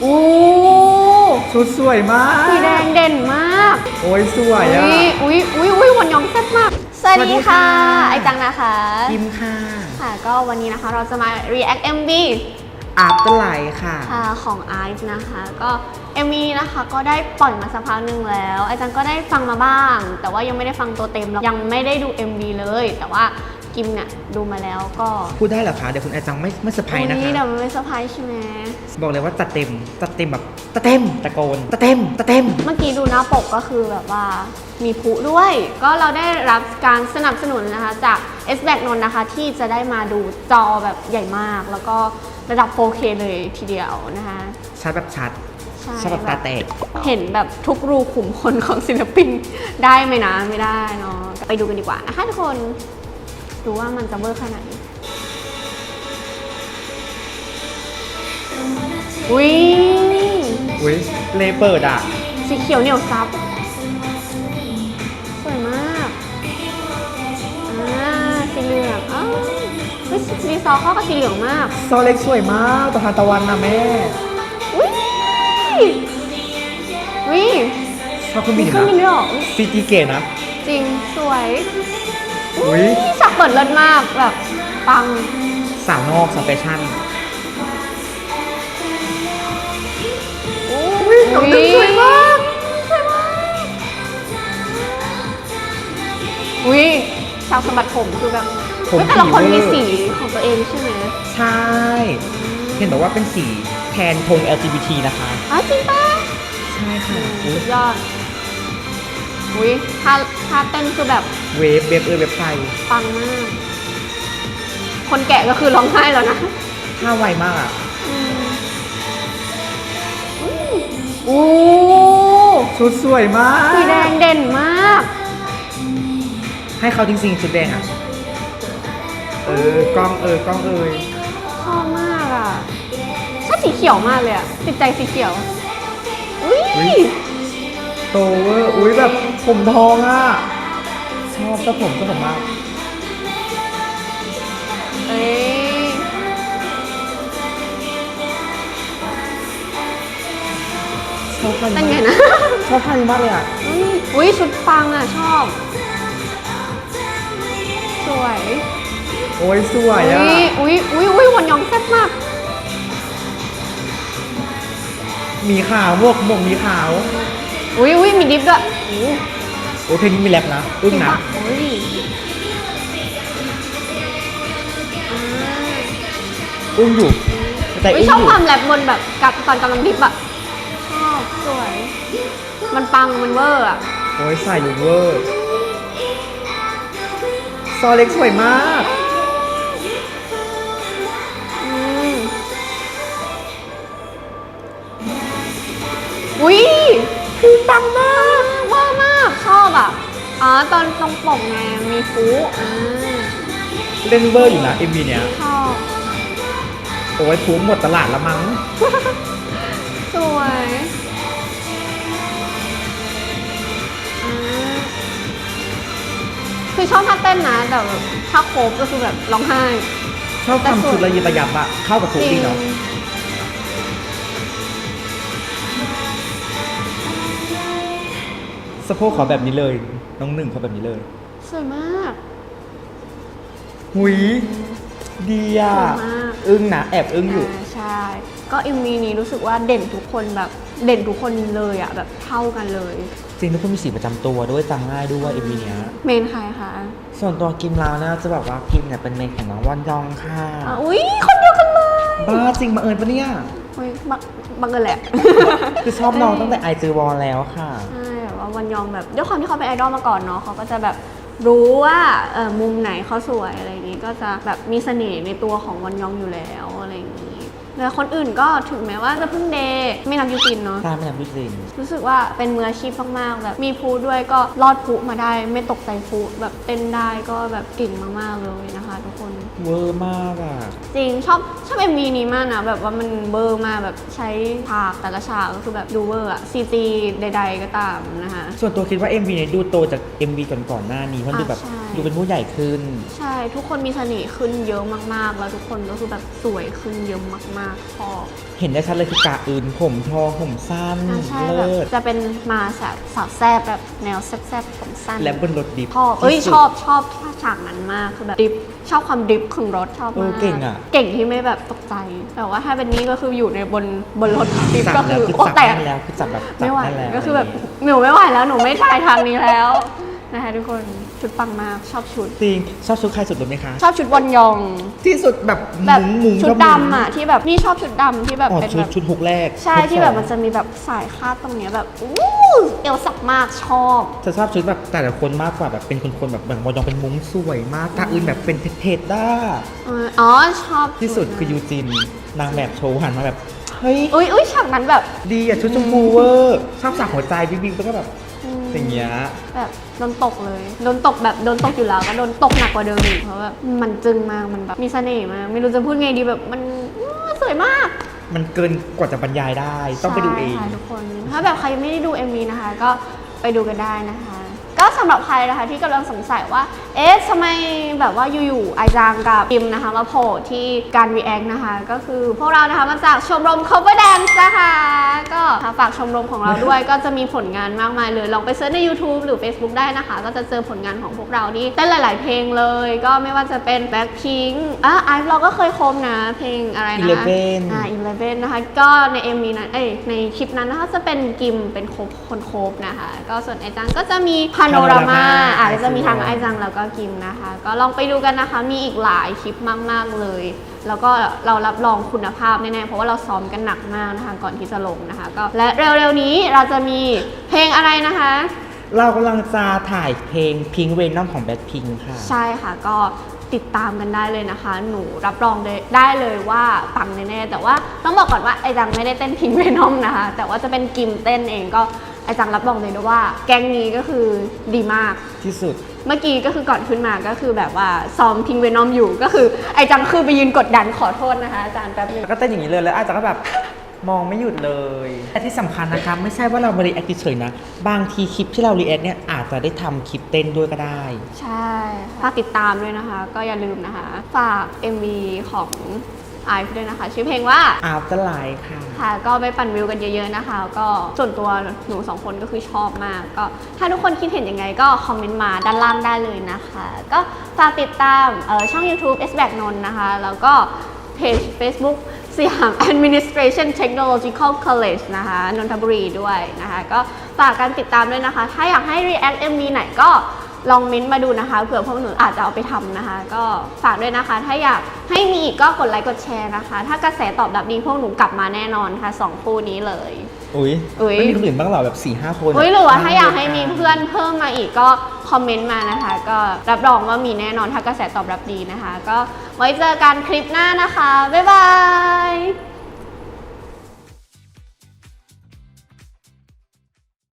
โอ้ชุดสวยมากสีแดงเด่นมากโอ้ยสวยอะอุ้ยอุ้ยอุ้ยอุ้ยวันยองแซ่บมาก สวัสสวัสดีดีค่ะค่ะ ไอจังนะคะยิมค่ะ ค่ะก็วันนี้นะคะเราจะมา react MV อาบก็ไหลค่ะค่ะ ของ IVE นะคะ ก็ MV นะคะก็ได้ปล่อยมาสักพักหนึ่งแล้วไอจังก็ได้ฟังมาบ้าง แต่ว่ายังไม่ได้ฟังตัวเต็มแล้วยังไม่ได้ดู MV เลย แต่ว่า กิมเนี่ยดูมาแล้วก็พูดได้เหรอคะเดี๋ยวคุณอาจังไม่ไม่เซอร์ไพรส์นะอุ๊ยคะเดี๋ยวมันไม่เซอร์ไพรส์ใช่ไหมบอกเลยว่าจัดเต็มจัดเต็มแบบจัดเต็มตะโกนจัดเต็มจัดเต็ม เมื่อกี้ดูหน้าปกก็คือแบบว่ามีพลุด้วย ก็เราได้รับการสนับสนุนนะคะจาก s b a c นนท์นะคะ ที่จะได้มาดูจอแบบใหญ่มาก แล้วก็ระดับ 4K เลยทีเดียวนะคะ ชัดแบบชัดใช่ ชัดแบบตาแตก เห็นแบบทุกรูขุมขนของศิลปิน ได้ไหมนะ ไม่ได้เนาะไปดูกันดีกว่านะคะทุกคน ดูว่ามันจะเวอร์ขนาดไหนอุ้ยอุ้ยเลเปิดอะ สีเขียวเหนียวซับ สวยมากอ่าสีเหลืองอ้าวเฮ้ยสีซอเข้ากับสีเหลืองมาก ซอเล็กสวยมากตัวทานตะวันนะแม่อุ้ยอุ้ยชอบเครื่องบิมีนเครื่องบินนะด้วยเหรอ ซีจีเกตนะ จริง สวย อุ้ยฉากเปิดเลิศมากแบบปัง สาวนอกสเปชั่นอุ้ยน้องตึ้งสวยมากสวยมาก อุ้ยฉากสะบัดผมคือแบบผม เฮ้ยแต่ละคนผีเวอร์มีสีของตัวเองใช่ไหมใช่ เห็นบอกว่าเป็นสีแทนธง LGBT นะคะ อ๋อจริงปะใช่ค่ะอุ๊สุยดยอด อุ้ยท่าท่าเต้นคือแบบเวฟเวฟเออเวฟไฟปังมาก คนแกะก็คือร้องไห้แล้วนะท่าไวมากอะโอ้ชุดสวยมาก สีแดงเด่นมาก ให้เขาจริงๆชุดแดงอะ เออกล้องเออกล้องเอยชอบมากอะชอบสีเขียวมากเลยอะติดใจสีเขียว อุ้ย โตเวอร์อุ้ยแบบผมทองอะ ชอบเจ้าผมเจ้าผมมาก เอ้ยชอบท่าเป็นนี้ไงมากนะ ชอบท่านี้มากเลยอะ อุ้ยอุ้ยชุดปังอะ ชอบ สวยโอ้ยสวยอุ้อะยอุ้ยอุ้ยอุ้ยวันยองแซ่บมากหมีขาวหมวกหมวกหมีขาว อุ้ยอุ้ยมีดิฟด้วยโอ้โอ้เพลงนี้มีแรปนะอึ้งนะโอ้ยอ่าอึ้งอยู่แต่อุ๊อึ้ยงชอบอยู่ความแรปบนแบบกับตอนกำลังดิฟอะชอบสวย มันปังมันเวอร์อะโอ้ยใส่อยู่เวอร์ซอเล็กสวยมากอืมอุ้ย อะอ๋อตอนตรงปกไงมีฟูอ่าเล่นเวอร์อยู่นะ MV เนี้ยชอบโอ้ยทุ้หมดตลาดละมั้ง สวยอ่าคือชอบท่าเต้นนะแต่แบบถ้าโคบก็คือแบบร้องไห้ ชอบความชุดระยิบระยับอะเข้ากับทุกดีเนาะสะโพกขอแบบนี้เลย น้องหนึ่งขอแบบนี้เลยสวยมาก หุยดีอะสวยมาก อึ้งนะแอบอึ้งอยู่าใช่ ก็อิมวีนี้รู้สึกว่าเด่นทุกคนแบบเด่นทุกคนเลยอะแบบเท่ากันเลย จริงทุกคนมีสีประจำตัวด้วยจำง่ายด้วย MV เนี้ย เมนใครคะส่วนตัวกิมลาวนะจะบอกว่ากิมเนี่ยเป็นเมนของน้องวันยองค่ะอะอุ้ยคนเดียวกันเลยบ้าจริงบังเอิญปะเนี่ย อุ้ยบังบังเอิญแหละ คือชอบน้องตั้งแต่ไอจีวอลแล้วค่ะ ใช่แบบ วันยองแบบด้วยความที่เขาเป็นไอดอลมาก่อนเนาะเขาก็จะแบบรู้ว่ามุมไหนเขาสวยอะไรอย่างงี้ก็จะแบบมีเสน่ห์ในตัวของวันยองอยู่แล้วอะไรอย่างงี้ แต่คนอื่นก็ถึงแม้ว่าจะเพิ่งเดย์ไม่นับยูจินเนาะ ตามไม่นับพี่จินรู้สึกว่าเป็นมืออาชีพมากๆแบบมีพูด้วยก็รอดพูมาได้ ไม่ตกใจพูแบบเต้นได้ก็แบบเก่งมากๆเลยนะคะ ทุกคน เวอร์มากอะ จริงชอบชอบ MV นี้มากนะแบบว่ามันเบอร์มากแบบใช้ฉากแต่ละฉากก็คือแบบดูเวอร์อะซีจีใด ๆ ก็ตามนะคะ ส่วนตัวคิดว่า MV เนี่ยดูโตจาก MV ก่อนๆหน้านี้เพราะดูแบบ อ่าใช่ ดูเป็นผู้ใหญ่ขึ้น ใช่ทุกคนมีเสน่ห์ขึ้นเยอะมากๆ แล้วทุกคนก็คือแบบสวยขึ้นเยอะมากๆชอบเห็นได้ชัดเลยคือกาอื่นผมทองผมสั้นอ่าใช่แบเลิบศจะเป็นมาสาวสาวแซบแบบแนวแซบๆผมสั้นและบนรถดิฟชอบเอ้ยที่สุด ชอบชอบฉากนั้นมากคือแบบดิฟชอบความดิฟของรถชอบเอมาอกเก่งอะเก่งที่ไม่แบบตกใจ แต่ว่าถ้าเป็นนี้ก็คืออยู่ในบนบนรถดิฟจับก็แล้คืวอคือโอ้จับแตก ได้แล้วคือจับแบบจับไม่ไหวได้แล้วก็คือแบบหนูไม่ไหวแล้วหนูไม่ทายทางนี้แล้วนะคะทุกคน ชุดปังมากชอบชุด จริงชอบชุดใครสุดรู้ไหมคะ ชอบชุดวอนยอง ที่สุดแบบแบบมุ้งๆชุดชบมุ้งดำอะที่แบบนี่ชอบชุดดำที่แบบอ๋อเป็นชุแบดบชุดฮุกแรกใช่ฮุกที่แบบสองมันจะมีแบบสายคาดตรงเนี้ยแบบอู้เอวสักมากชอบจะชอบชุดแบบแต่ละคนมากกว่าแบบเป็นคนๆแบบแบบวอยองเป็นมุ้งสวยมากตาอื่นแบบเป็นเทศๆได้เอออ๋อชอบที่สุดคือยูจินนางแบบโชว์หันมาแบบ เฮ้ย อุ้ยอุ้ยฉากนั้นแบบ ดีอะชุดชมพูเวอร์ชอบสักหัวใจบิ๊กบิ๊กแล้วก็แบบ อืมอย่างเงี้ยแบบโดนตกเลยโดนตกแบบโดนตกอยู่แล้วก็โดนตกหนักกว่าเดิมอีกเพราะแบบมันจึงมากมันแบบมีเสน่ห์มากไม่รู้จะพูดไงดีแบบมันอื้อสวยมาก มันเกินกว่าจะบรรยายได้ ต้องไปดูเอง ใช่ค่ะทุกคน ถ้าแบบใครยังไม่ได้ดู MV นะคะ ก็ไปดูกันได้นะคะ ก็สำหรับใครนะคะที่กำลังสงสัยว่า เอ๊ะทำไมแบบว่าอยู่ๆไอจางกับพิมนะคะมาโผล่ที่การ react นะคะ ก็คือพวกเรานะคะมาจากชมรม cover dance นะคะ ก็ฝากชมรมของเราด้วย ก็จะมีผลงานมากมายเลย ลองไปเซิร์ชใน YouTube หรือ Facebook ได้นะคะ ก็จะเจอผลงานของพวกเราที่เต้นหลาย ๆ เพลงเลย ก็ไม่ว่าจะเป็น Blackpink อะไอซ์เราก็เคยโคมนะเพลงอะไรนะคะ Eleven อ่า11นะคะก็ใน MV นั้นเอ้ยในคลิปนั้นนะคะจะเป็นกิมเป็นโคบคนโคบนะคะ ก็ส่วนไอจังก็จะมีพาโนรามา Panorama อาจจะจะมีทางไอไอซ์จังแล้วก็กิมนะคะ ก็ลองไปดูกันนะคะ มีอีกหลายคลิปมาก ๆ เลย แล้วก็เรารับรองคุณภาพแน่ๆ เพราะว่าเราซ้อมกันหนักมากนะคะ ก่อนที่จะลงนะคะ ก็และเร็วๆนี้เราจะมีเพลงอะไรนะคะ เรากำลังจะถ่ายเพลงพิงเวนอมของแบ็คพิงค่ะ ใช่ค่ะ ก็ติดตามกันได้เลยนะคะ หนูรับรองได้ได้เลยว่าปังแน่ๆ แต่ว่าต้องบอกก่อนว่าไอจังไม่ได้เต้นพิงเวนอมนะคะ แต่ว่าจะเป็นกิมเต้นเองก็ ไอจังรับรองเลยนะว่า แก๊งนี้ก็คือดีมาก ที่สุด เมื่อกี้ก็คือก่อนขึ้นมาก็คือแบบว่าซ้อมพิงเวนอมอยู่ก็คือไอจังคือไปยืนกดดันขอโทษนะคะอาจารย์แป๊บนึงแล้วก็เต้นอย่างนี้เลยแล้วอาจจะก็แบบมองไม่หยุดเลยแต่ที่สำคัญนะครับไม่ใช่ว่าเรามารีแอคเฉยๆนะ บางทีคลิปที่เรารีแอคเนี่ยอาจจะได้ทำคลิปเต้นด้วยก็ได้ ใช่ฝากติดตามด้วยนะคะ ก็อย่าลืมนะคะ ฝาก MV ของ ไอฟ์ด้วยนะคะ ชื่อเพลงว่าอาบจะไลฟ์ค่ะ ค่ะ ก็ไปปั่นวิวกันเยอะ ๆนะคะ ก็ส่วนตัวหนูสองคนก็คือชอบมาก ก็ถ้าทุกคนคิดเห็นยังไงก็คอมเมนต์มาด้านล่างได้เลยนะคะ ก็ฝากติดตามเอ่อช่อง YouTube s b a c นนท์นะคะ แล้วก็เพจ Facebook สยาม Administration Technological College นะคะนนทบุรีด้วยนะคะ ก็ฝากกันติดตามด้วยนะคะ ถ้าอยากให้ React MV ไหนก็ ลองเม้นต์มาดูนะคะเผื่อพวกหนูอาจจะเอาไปทำนะคะ ก็ฝากด้วยนะคะ ถ้าอยากให้มีอีกก็กดไลค์กดแชร์นะคะ ถ้ากระแสตอบรับดีพวกหนูกลับมาแน่นอนค่ะสองคู่นี้เลย อุ้ยอุ๊ย ไม่มีคนอื่นบ้างเหรอแบบ4ี่ห้าคนอุ้ยหรือว่าถ้าอยากให้มีเพื่อนเพิ่มมาอีกก็คอมเมนต์มานะคะ ก็รับรองว่ามีแน่นอนถ้ากระแสตอบรับดีนะคะ ก็ไว้เจอกันคลิปหน้านะคะบ๊ายบาย